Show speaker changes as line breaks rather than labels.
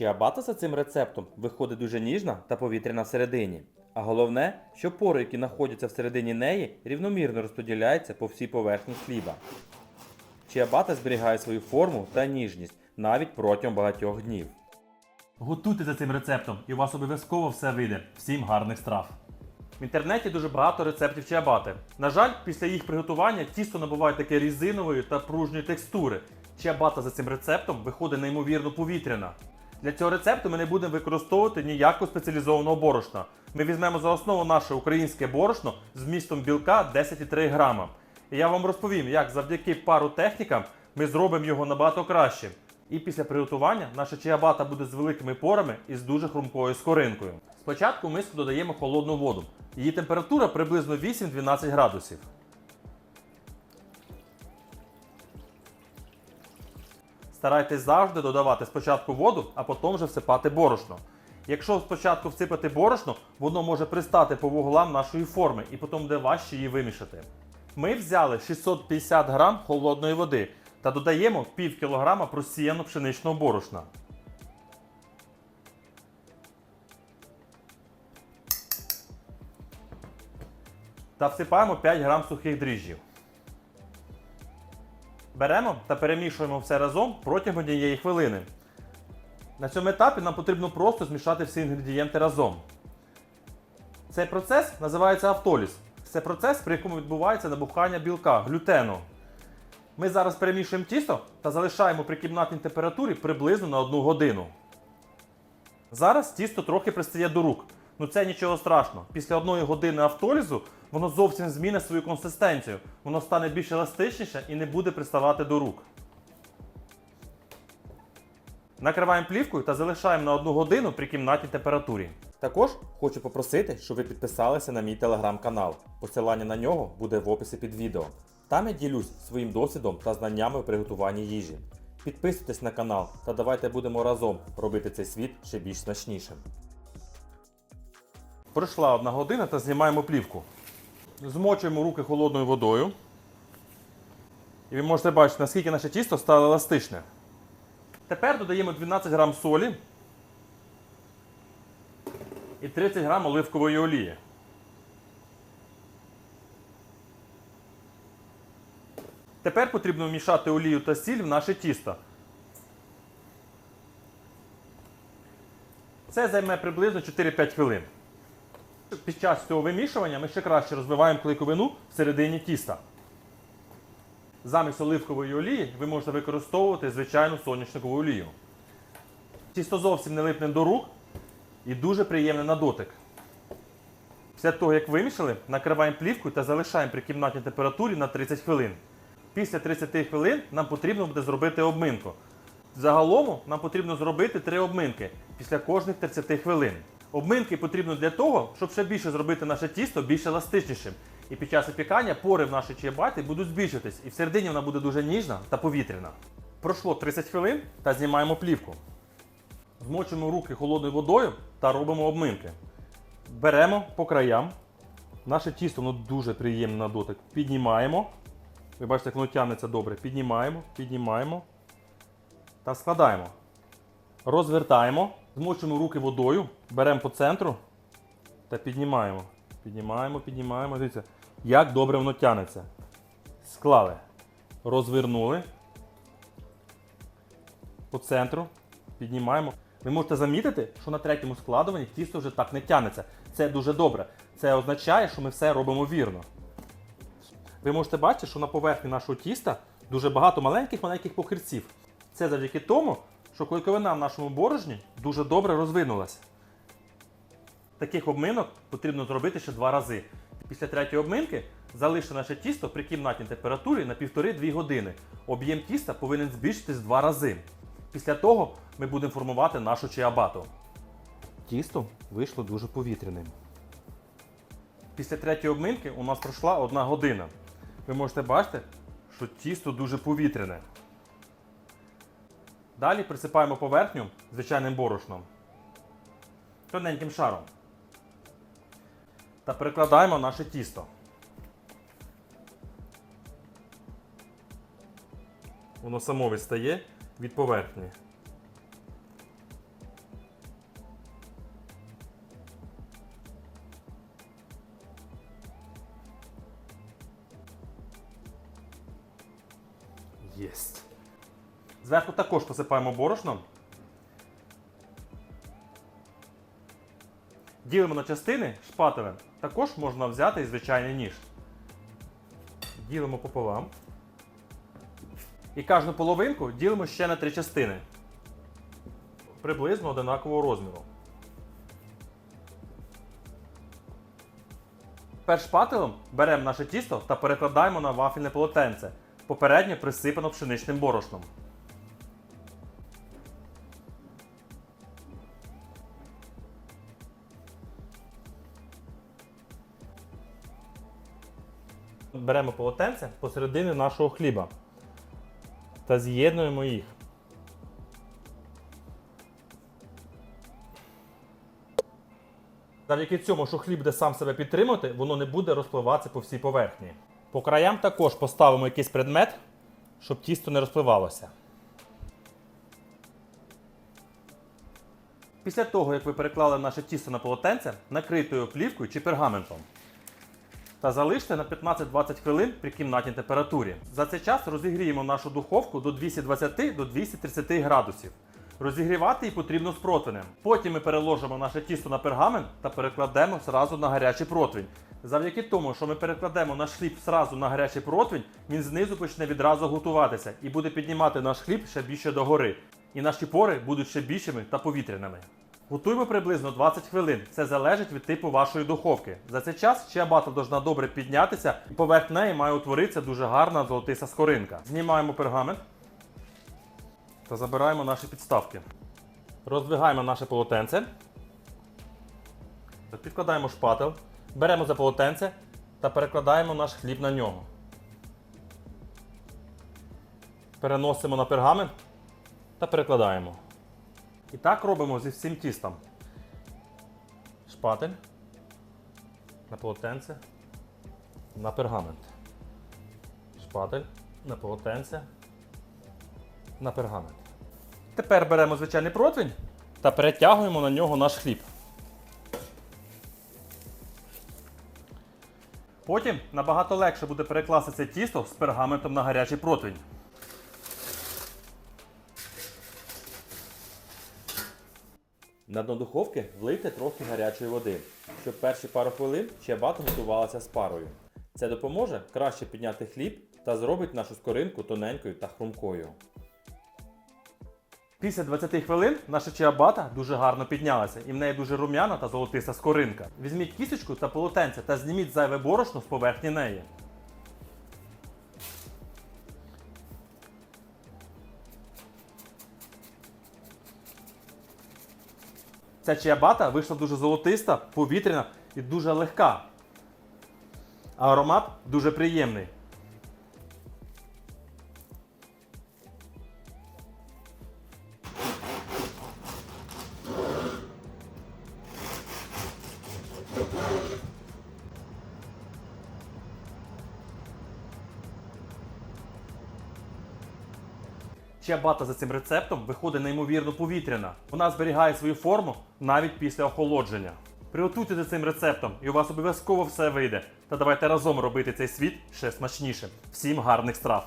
Чиабата за цим рецептом виходить дуже ніжна та повітряна всередині. А головне, що пори, які знаходяться всередині неї, рівномірно розподіляються по всій поверхні хліба. Чиабата зберігає свою форму та ніжність навіть протягом багатьох днів.
Готуйте за цим рецептом, і у вас обов'язково все вийде. Всім гарних страв! В інтернеті дуже багато рецептів чиабати. На жаль, після їх приготування тісто набуває таке різинової та пружньої текстури. Чиабата за цим рецептом виходить неймовірно повітряна. Для цього рецепту ми не будемо використовувати ніякого спеціалізованого борошна. Ми візьмемо за основу наше українське борошно з вмістом білка 10,3 грама. І я вам розповім, як завдяки пару технікам ми зробимо його набагато кращим. І після приготування наша чиабата буде з великими порами і з дуже хрумкою скоринкою. Спочатку в миску додаємо холодну воду. Її температура приблизно 8-12 градусів. Старайтесь завжди додавати спочатку воду, а потім вже всипати борошно. Якщо спочатку всипати борошно, воно може пристати по вуглам нашої форми і потім буде важче її вимішати. Ми взяли 650 грам холодної води та додаємо пів кілограма просіяно пшеничного борошна. Та всипаємо 5 грам сухих дріжджів. Беремо та перемішуємо все разом протягом однієї хвилини. На цьому етапі нам потрібно просто змішати всі інгредієнти разом. Цей процес називається автоліз. Це процес, при якому відбувається набухання білка, глютену. Ми зараз перемішуємо тісто та залишаємо при кімнатній температурі приблизно на 1 годину. Зараз тісто трохи пристає до рук. Ну це нічого страшного. Після одної години автолізу воно зовсім змінить свою консистенцію. Воно стане більш еластичніше і не буде приставати до рук. Накриваємо плівкою та залишаємо на 1 годину при кімнатній температурі.
Також хочу попросити, щоб ви підписалися на мій телеграм-канал. Посилання на нього буде в описі під відео. Там я ділюсь своїм досвідом та знаннями в приготуванні їжі. Підписуйтесь на канал та давайте будемо разом робити цей світ ще більш смачнішим.
Пройшла одна година та знімаємо плівку. Змочуємо руки холодною водою. І ви можете бачити, наскільки наше тісто стало еластичне. Тепер додаємо 12 грам солі і 30 грам оливкової олії. Тепер потрібно вмішати олію та сіль в наше тісто. Це займе приблизно 4-5 хвилин. Під час цього вимішування ми ще краще розвиваємо клейковину всередині тіста. Замість оливкової олії ви можете використовувати звичайну соняшникову олію. Тісто зовсім не липне до рук і дуже приємне на дотик. Після того, як вимішали, накриваємо плівкою та залишаємо при кімнатній температурі на 30 хвилин. Після 30 хвилин нам потрібно буде зробити обминку. Загалом нам потрібно зробити три обминки після кожних 30 хвилин. Обминки потрібно для того, щоб ще більше зробити наше тісто більш еластичнішим. І під час опікання пори в нашій чиабаті будуть збільшитись, і всередині вона буде дуже ніжна та повітряна. Пройшло 30 хвилин та знімаємо плівку. Змочуємо руки холодною водою та робимо обминки. Беремо по краям. Наше тісто воно дуже приємне на дотик. Піднімаємо. Ви бачите, як воно тягнеться добре. Піднімаємо, піднімаємо та складаємо. Розвертаємо, змочуємо руки водою, беремо по центру та піднімаємо. Піднімаємо, піднімаємо. Дивіться, як добре воно тягнеться. Склали. Розвернули. По центру. Піднімаємо. Ви можете замітити, що на третьому складуванні тісто вже так не тягнеться. Це дуже добре. Це означає, що ми все робимо вірно. Ви можете бачити, що на поверхні нашого тіста дуже багато маленьких-маленьких похирців. Це завдяки тому, що клейковина в нашому борошні дуже добре розвинулася. Таких обминок потрібно зробити ще два рази. Після третьої обминки залиште наше тісто при кімнатній температурі на 1,5-2 години. Об'єм тіста повинен збільшитись два рази. Після того ми будемо формувати нашу чиабату. Тісто вийшло дуже повітряним. Після третьої обминки у нас пройшла одна година. Ви можете бачити, що тісто дуже повітряне. Далі присипаємо поверхню звичайним борошном, тоненьким шаром. Та перекладаємо наше тісто. Воно само відстає від поверхні. Єсть. Зверху також посипаємо борошном. Ділимо на частини шпателем. Також можна взяти і звичайний ніж. Ділимо пополам. І кожну половинку ділимо ще на три частини. Приблизно одинакового розміру. Тепер шпателем беремо наше тісто та перекладаємо на вафельне полотенце, попередньо присипано пшеничним борошном. Беремо полотенце посередині нашого хліба та з'єднуємо їх. Завдяки цьому, що хліб буде сам себе підтримувати, воно не буде розпливатися по всій поверхні. По краям також поставимо якийсь предмет, щоб тісто не розпливалося. Після того, як ви переклали наше тісто на полотенце, накрийте його плівкою чи пергаментом. Та залиште на 15-20 хвилин при кімнатній температурі. За цей час розігріємо нашу духовку до 220 до 230 градусів. Розігрівати її потрібно з противнем. Потім ми переложимо наше тісто на пергамент та перекладемо зразу на гарячий противень. Завдяки тому, що ми перекладемо наш хліб зразу на гарячий противень, він знизу почне відразу готуватися і буде піднімати наш хліб ще більше догори. І наші пори будуть ще більшими та повітряними. Готуємо приблизно 20 хвилин. Це залежить від типу вашої духовки. За цей час чиабата должна добре піднятися, і поверх неї має утворитися дуже гарна золотиста скоринка. Знімаємо пергамент та забираємо наші підставки. Роздвигаємо наше полотенце. Підкладаємо шпател, беремо за полотенце та перекладаємо наш хліб на нього. Переносимо на пергамент та перекладаємо. І так робимо зі всім тістом. Шпатель на полотенце, на пергамент. Шпатель на полотенце, на пергамент. Тепер беремо звичайний противень та перетягуємо на нього наш хліб. Потім набагато легше буде перекласти це тісто з пергаментом на гарячий противень.
На дно духовки влийте трохи гарячої води, щоб перші пару хвилин чиабата готувалася з парою. Це допоможе краще підняти хліб та зробить нашу скоринку тоненькою та хрумкою.
Після 20 хвилин наша чиабата дуже гарно піднялася і в неї дуже рум'яна та золотиста скоринка. Візьміть кісточку та полотенце та зніміть зайве борошно з поверхні неї. Ця чиабата вийшла дуже золотиста, повітряна і дуже легка. Аромат дуже приємний. Чиабата за цим рецептом виходить неймовірно повітряна. Вона зберігає свою форму навіть після охолодження. Приготуйте за цим рецептом, і у вас обов'язково все вийде. Та давайте разом робити цей світ ще смачнішим. Всім гарних страв!